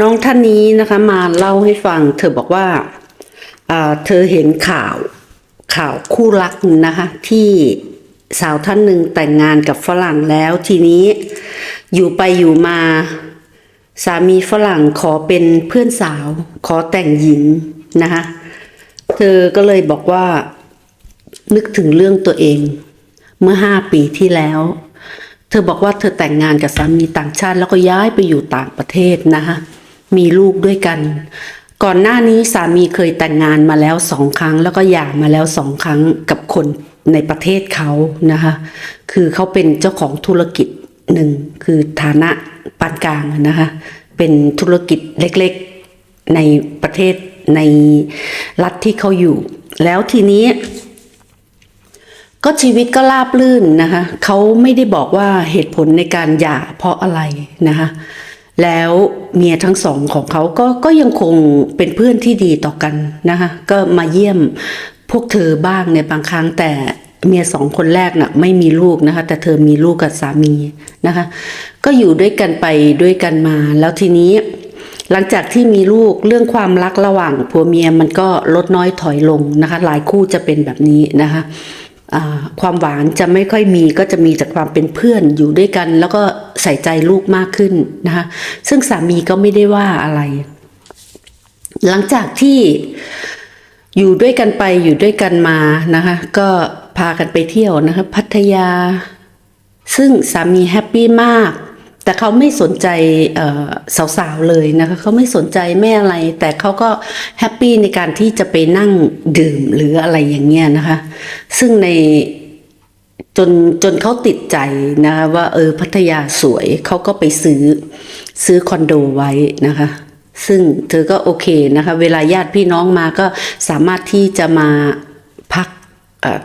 น้องท่านนี้นะคะมาเล่าให้ฟัง เธอบอกว่าเธอเห็นข่าวข่าวคู่รักนะคะที่สาวท่านหนึ่งแต่งงานกับฝรั่งแล้วทีนี้อยู่ไปอยู่มา สามีฝรั่งขอเป็นเพื่อนสาว ขอแต่งหญิงนะคะเธอก็เลยบอกว่า นึกถึงเรื่องตัวเอง เมื่อห้าปีที่แล้ว เธอบอกว่าเธอแต่งงานกับสามีต่างชาติ แล้วก็ย้ายไปอยู่ต่างประเทศนะคะ มีลูกด้วยกัน ก่อนหน้านี้สามีเคยแต่งงานมาแล้วสองครั้ง แล้วก็หย่ามาแล้วสองครั้งกับคนในประเทศเขานะคะ คือเขาเป็นเจ้าของธุรกิจหนึ่งคือฐานะปานกลางนะคะ เป็นธุรกิจเล็กๆในประเทศในรัฐที่เขาอยู่ แล้วทีนี้ก็ชีวิตก็ราบลื่นนะคะ เขาไม่ได้บอกว่าเหตุผลในการหย่าเพราะอะไรนะคะ แล้วเมียทั้งสองของเขาก็ก็ยังคงเป็นเพื่อนที่ดีต่อกันนะคะก็มาเยี่ยมพวกเธอบ้างในบางครั้งแต่เมียสองคนแรกน่ะไม่มีลูกนะคะ แต่เธอมีลูกกับสามีนะคะ ก็อยู่ด้วยกันไปด้วยกันมา แล้วทีนี้หลังจากที่มีลูกเรื่องความรักระหว่างผัวเมียมันก็ลดน้อยถอยลงนะคะ หลายคู่จะเป็นแบบนี้นะคะ ความหวานจะไม่ค่อยมีก็จะมีจากความเป็นเพื่อนอยู่ด้วยกัน แล้วก็ใส่ใจลูกมากขึ้นนะคะซึ่งสามีก็ไม่ได้ว่าอะไร หลังจากที่อยู่ด้วยกันไปอยู่ด้วยกันมานะคะก็พากันไปเที่ยวนะคะพัทยา ซึ่งสามีแฮปปี้มาก แต่เขาไม่สนใจสาวๆเลยนะคะเขาไม่สนใจไม่อะไร แต่เขาก็แฮปปี้ในการที่จะไปนั่งดื่มหรืออะไรอย่างเงี้ยนะคะ ซึ่งในจนจนเขาติดใจนะคะว่าเออพัทยาสวยเขาก็ไปซื้อซื้อคอนโดไว้นะคะ ซึ่งเธอก็โอเคนะคะ เวลาญาติพี่น้องมาก็สามารถที่จะมาพัก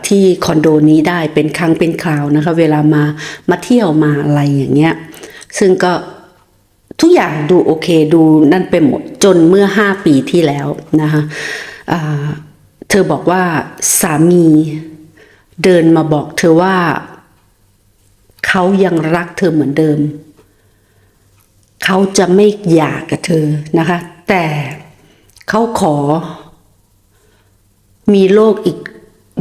ที่คอนโดนี้ได้เป็นครั้งเป็นคราวนะคะ เวลามามาเที่ยวมาอะไรอย่างเงี้ย ซึ่งก็ทุกอย่างดูโอเคดูนั่นไปหมดจนเมื่อห้าปีที่แล้วนะคะเธอบอกว่าสามีเดินมาบอกเธอว่าเขายังรักเธอเหมือนเดิม เขาจะไม่หย่ากับเธอนะคะ แต่เขาขอมีโลกอีก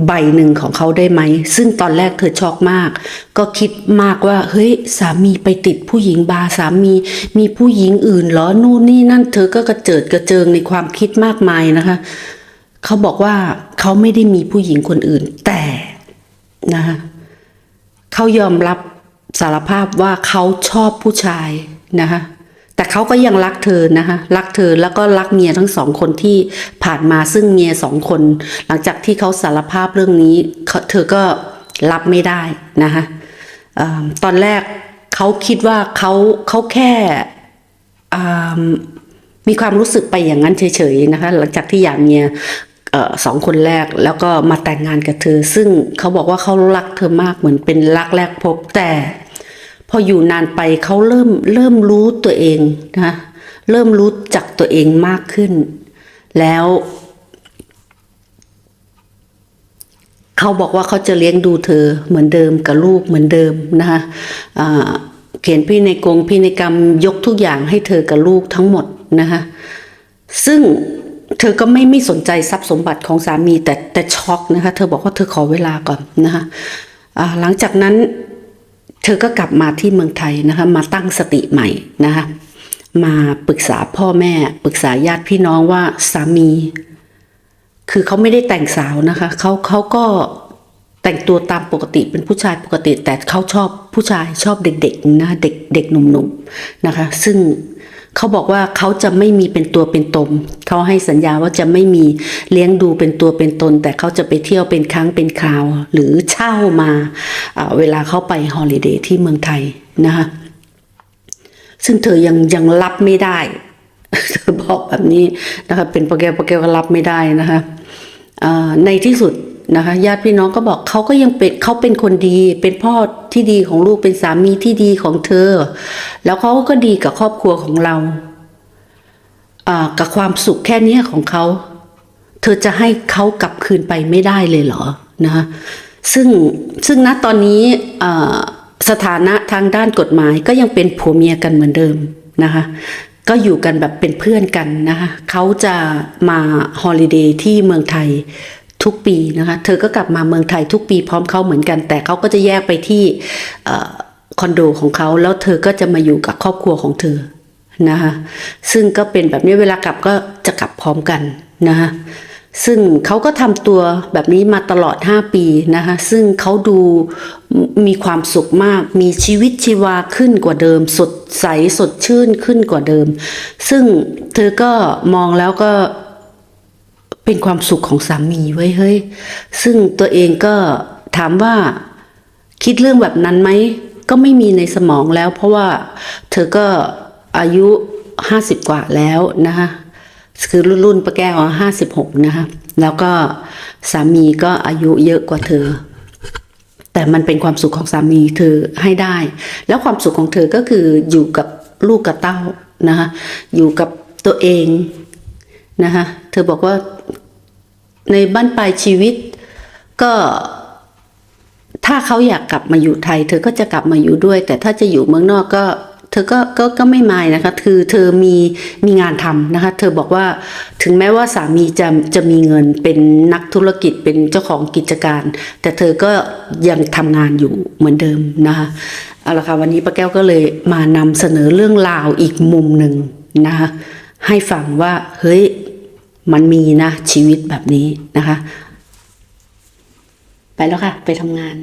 ใบหนึ่งของเขาได้ไหม ซึ่งตอนแรกเธอช็อกมาก ก็คิดมากว่า เฮ้ย สามีไปติดผู้หญิงบาร์สามีมีผู้หญิงอื่นเหรอนู่นนี่นั่น เธอก็กระเจิดกระเจิงในความคิดมากมายนะคะ เขาบอกว่าเขาไม่ได้มีผู้หญิงคนอื่น แต่นะคะเขายอมรับสารภาพว่าเขาชอบผู้ชายนะคะ แต่เขาก็ยังรักเธอนะคะ รักเธอแล้วก็รักเมียทั้งสองคนที่ผ่านมาซึ่งเมียสองคน หลังจากที่เขาสารภาพเรื่องนี้เธอก็รับไม่ได้นะคะออตอนแรกเขาคิดว่าเขาเขาแค่มีความรู้สึกไปอย่างนั้นเฉยๆนะคะ หลังจากที่หย่าเมียออสองคนแรกแล้วก็มาแต่งงานกับเธอ ซึ่งเขาบอกว่าเขารักเธอมากเหมือนเป็นรักแรกพบแต่ พออยู่นานไปเขาเริ่มเริ่มรู้ตัวเองนะเริ่มรู้จักตัวเองมากขึ้น แล้วเขาบอกว่าเขาจะเลี้ยงดูเธอเหมือนเดิมกับลูกเหมือนเดิมนะคะเขียนพี่ในกรงพี่ในกรรมยกทุกอย่างให้เธอกับลูกทั้งหมดนะคะซึ่งเธอก็ไม่ไม่สนใจทรัพย์สมบัติของสามีแต่แต่ช็อกนะคะ เธอบอกว่าเธอขอเวลาก่อนนะคะหลังจากนั้น เธอก็กลับมาที่เมืองไทยนะคะ มาตั้งสติใหม่นะคะ มาปรึกษาพ่อแม่ ปรึกษาญาติพี่น้องว่าสามี คือเขาไม่ได้แต่งสาวนะคะ เขาเขาก็แต่งตัวตามปกติเป็นผู้ชายปกติ แต่เขาชอบผู้ชายชอบเด็กๆนะเด็กเด็กหนุ่มๆนะคะ ซึ่ง เขาบอกว่าเขาจะไม่มีเป็นตัวเป็นตนเขาให้สัญญาว่าจะไม่มีเลี้ยงดูเป็นตัวเป็นตน แต่เขาจะไปเที่ยวเป็นครั้งเป็นคราว หรือเช่ามาเวลาเขาไปฮอลิเดย์ที่เมืองไทยนะคะซึ่งเธอยังยังรับไม่ได้เธอบอกแบบนี้นะคะเป็นโปรแกรมโปรแกรมก็รับไม่ได้นะคะในที่สุด นะคะญาติพี่น้องก็บอกเขาก็ยังเป็นเขาเป็นคนดี เป็นพ่อที่ดีของลูกเป็นสามีที่ดีของเธอ แล้วเขาก็ดีกับครอบครัวของเราอ่ากับความสุขแค่เนี้ยของเขา เธอจะให้เขากลับคืนไปไม่ได้เลยเหรอนะคะซึ่งซึ่งณตอนนี้สถานะทางด้านกฎหมายก็ยังเป็นผัวเมียกันเหมือนเดิมนะคะก็อยู่กันแบบเป็นเพื่อนกันนะคะเขาจะมาฮอลิเดย์ที่เมืองไทย ทุกปีนะคะ เธอก็กลับมาเมืองไทยทุกปีพร้อมเขาเหมือนกัน แต่เขาก็จะแยกไปที่คอนโดของเขาแล้วเธอก็จะมาอยู่กับครอบครัวของเธอนะคะซึ่งก็เป็นแบบนี้เวลากลับก็จะกลับพร้อมกันนะคะซึ่งเขาก็ทำตัวแบบนี้มาตลอด 5 ปีนะคะซึ่งเขาดูมีความสุขมาก มีชีวิตชีวาขึ้นกว่าเดิม สดใสสดชื่นขึ้นกว่าเดิม ซึ่งเธอก็มองแล้วก็ เป็นความสุขของสามีไว้เฮ้ย ซึ่งตัวเองก็ถามว่าคิดเรื่องแบบนั้นไหม ก็ไม่มีในสมองแล้ว เพราะว่าเธอก็อายุห้าสิบกว่าแล้วนะคะคือรุ่นรุ่นป้าแก้วห้าสิบหกนะคะแล้วก็สามีก็อายุเยอะกว่าเธอ แต่มันเป็นความสุขของสามีเธอให้ได้ แล้วความสุขของเธอก็คืออยู่กับลูกกับเต้านะคะอยู่กับตัวเองนะคะเธอบอกว่า ในบ้านปลายชีวิต ก็ถ้าเขาอยากกลับมาอยู่ไทย เธอก็จะกลับมาอยู่ด้วย แต่ถ้าจะอยู่เมืองนอกก็เธอก็ก็ก็ไม่มายนะคะ คือเธอมีมีงานทำนะคะ เธอบอกว่าถึงแม้ว่าสามีจะจะมีเงินเป็นนักธุรกิจเป็นเจ้าของกิจการ แต่เธอก็ยังทำงานอยู่เหมือนเดิมนะคะเอาละค่ะวันนี้ป้าแก้วก็เลยมานำเสนอเรื่องราวอีกมุมหนึ่งนะคะให้ฟังว่าเฮ้ย มันมีนะชีวิตแบบนี้นะคะ ไปแล้วค่ะ ไปทำงาน